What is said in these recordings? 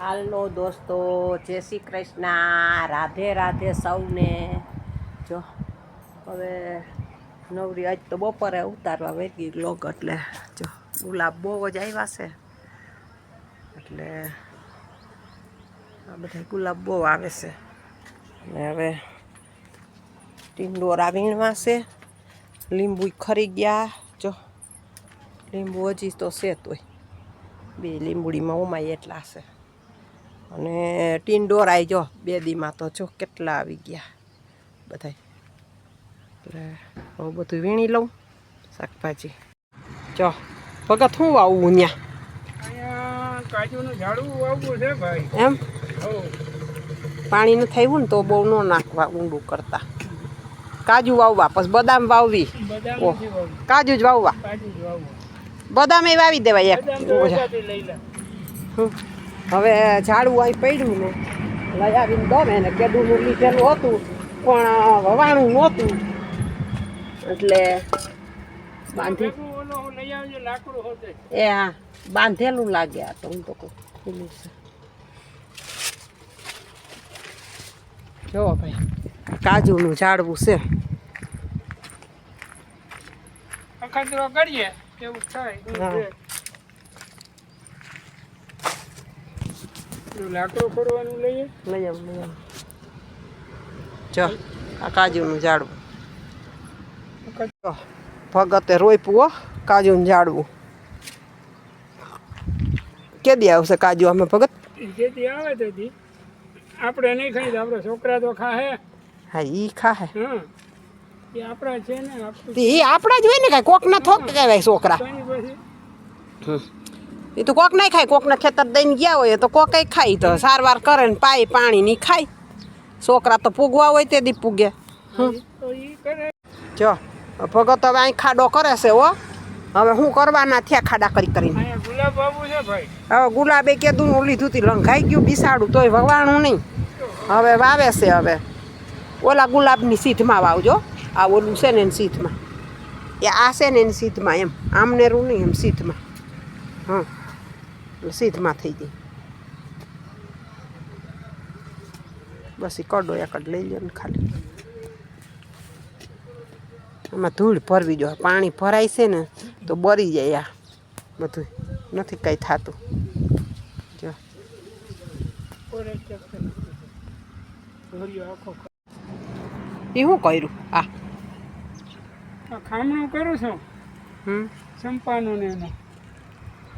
હાલો દોસ્તો, જય શ્રી કૃષ્ણ. રાધે રાધે સૌને. જો, હવે નવરી આજ તો બપોરે ઉતારવા વેગી લોગ એટલે જો, ગુલાબ બહુ જ આવ્યા છે. એટલે આ બધા ગુલાબ બહુ આવે છે. અને હવે ટીંડોરા વીણવા છે. લીંબુ ખરી ગયા. જો, લીંબુ હજી તો છે તોય બે લીંબુડીમાં ઉમાય એટલા છે. અને ટીંડોરાય જો બે દીમાં તો જો કેટલા આવી ગયા બધા એટલે હું બધું વીણી લઉં શાકભાજી. જો ભગત શું વાવવું ત્યાં કાજુનું ઝાડવું વાવવું છે ભાઈ. એમ? પાણી ન થયું ને તો બહુ ન નાખવા ઊંડું કરતા. કાજુ વાવવા પછી બદામ વાવવી. કાજુ જ વાવવા. બદામે વાવી દેવાય એક. હવે ઝાડવું અહીં પડ્યું ને લઈ આવીને ગમે ને કેદુનું લીધેલું હતું પણ વવાણું નહોતું. એટલે બાંધી એ હા બાંધેલું લાગે આ તો હું તો કહું જો ભાઈ કાજુનું ઝાડવું છે. કરીએ કેવું થાય એવું હા. છે. પેલું લાકડું ખોડવાનું લઈએ? લઈ આવ લઈ આવ. જો આ કાજુનું ઝાડવું. ભગતે રોપ્યું હો કાજુનું ઝાડવું. કેદી આવશે કાજુ અમે ભગત? જેથી આવે તેથી આપણે નહીં ખાઈ તો આપણે છોકરા તો ખાહે. હા ઈ ખાહે. હા. એ આપણા છે ને એ આપણા જ હોય ને કાંઈ કોકના થોક કહેવાય છોકરા. પછી એ તો કોક નહીં ખાય કોકને ખેતર દઈને ગયા હોય તો કોક ખાય. તો સારવાર કરે ને પાય પાણી ની ખાય. છોકરા તો પૂગવા હોય તે દી પૂગે. જો ભગત હવે અહીં ખાડો કરે છે ઓ હવે શું કરવાના થયા ખાડા કરી કરીને. અહીંયા ગુલાબ બાબુ છે ભાઈ. હવે ગુલાબે કીધું ને લીધું તી લંઘાઈ ગયું બિસાડું તોય વવાણું નહીં. હવે વાવે છે હવે. ઓલા ગુલાબની સીધમાં વાવજો. આ ઓલું છે ને એની સીધમાં. એ આ છે ને એની સીધમાં એમ. આમનેરું નહીં એમ સીધમાં. હા એટલે સીધમાં થઈ ગઈ. બસ એ કડો એકડ લઈ લો ને ખાલી. આમાં ધૂળ ભરવી જોઈએ. પાણી ભરાય છે ને તો બળી જાય આ બધું. નથી કંઈ થતું. જો. એ શું કર્યું? આ. આ ખામણું કરું છું? હમ. સંપાનું ને એનું.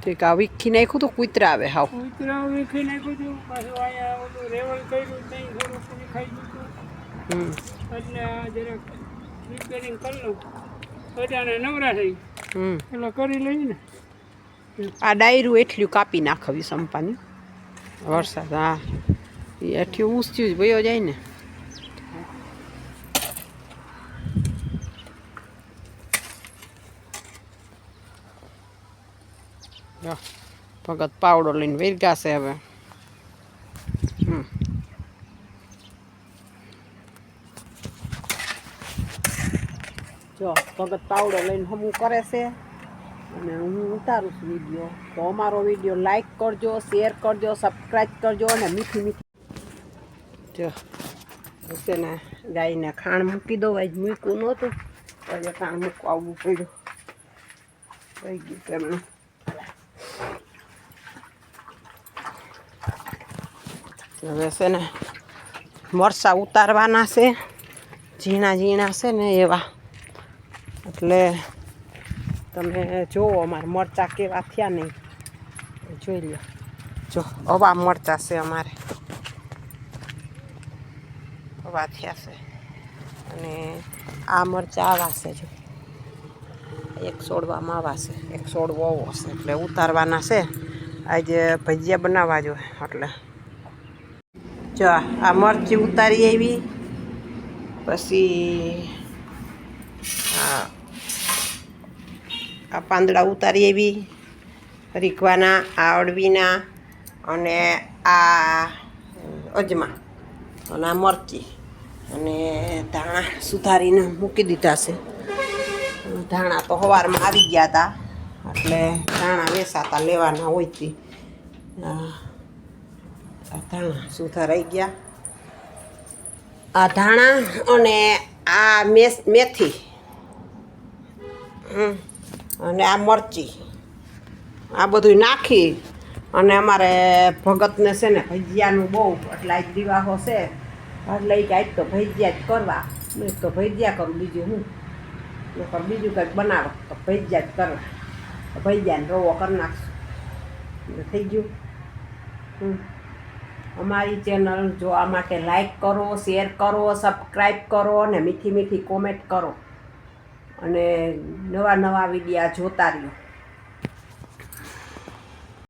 ઠીક આ વીખી નાખ્યું તો કૂતરા આવે હાવ. કૂતરા વીખી નાખ્યું તો પાછું અહીંયા ઓલું રેવલ કર્યું ત્યાં થોડુંક ખાઈ ગયું હમ. એટલે આ જરાક રિપેરિંગ કરી લઉં. બધાને નવરા થઈ. હમ. એટલે કરી લઈએ ને. આ ડાયરું એટલું કાપી નાખવી સંપાની. વરસાદ હા. એ એટલું ઊંચ્યું જ ભયો જાય ને. ભગત પાવડો લઈને વેરગાશે હવે. જો, ભગત પાવડો લઈને હમું કરે છે. અને હું ઉતારું છું વીડિયો. તો અમારો વીડિયો લાઈક કરજો શેર કરજો સબસ્ક્રાઈબ કરજો અને મીઠી મીઠી જો હશે ને ગાયને ખાણ મૂકી દો આજ મૂક્યું નહોતું. આજે ખાણ મૂકવા આવવું પડ્યું. થઈ ગયું તેમને હવે છે ને મરચાં ઉતારવાના છે, ઝીણા ઝીણા છે ને એવા. એટલે તમે જુઓ અમારે મરચાં કેવા થયા નહીં. જોઈ લો. જો, અવા મરચાં છે અમારે. અવા થયા છે. અને આ મરચાં આવા છે જો. એક છોડવામાં આવા છે. એક છોડવો છે. એટલે ઉતારવાના છે. આજે ભજીયા બનાવવા જોઈએ એટલે. જો, આ મરચી ઉતારી આવી. પછી આ પાંદડા ઉતારી આવી. રીકવાના આ અળવીના અને આ અજમા. અને આ મરચી. અને ધાણા સુધારીને મૂકી દીધા છે. ધાણા તો સવારમાં આવી ગયા હતા. એટલે ધાણા વેસાતા લેવાના હોય આ ધાણા શું રહી ગયા. આ ધાણા અને આ મેથી. અને આ મરચી. આ બધું નાખી અને અમારે ભગતને છે ને ભજીયાનું બહુ એટલે આજ દિવાહો છે. એટલે ઈ આજ તો ભજીયા જ કરવા. મેં તો ભજીયા કરું, બીજું હું? નકર બીજું કંઈક બનાવો તો ભજીયા જ કરવા. ભજીયાને રવો કરી નાખશું. થઈ ગયું. હમ. અમારી ચેનલ જોવા માટે લાઈક કરો શેર કરો સબસ્ક્રાઈબ કરો અને મીઠી મીઠી કોમેન્ટ કરો. અને નવા નવા વિડીયા જોતા રહ્યો.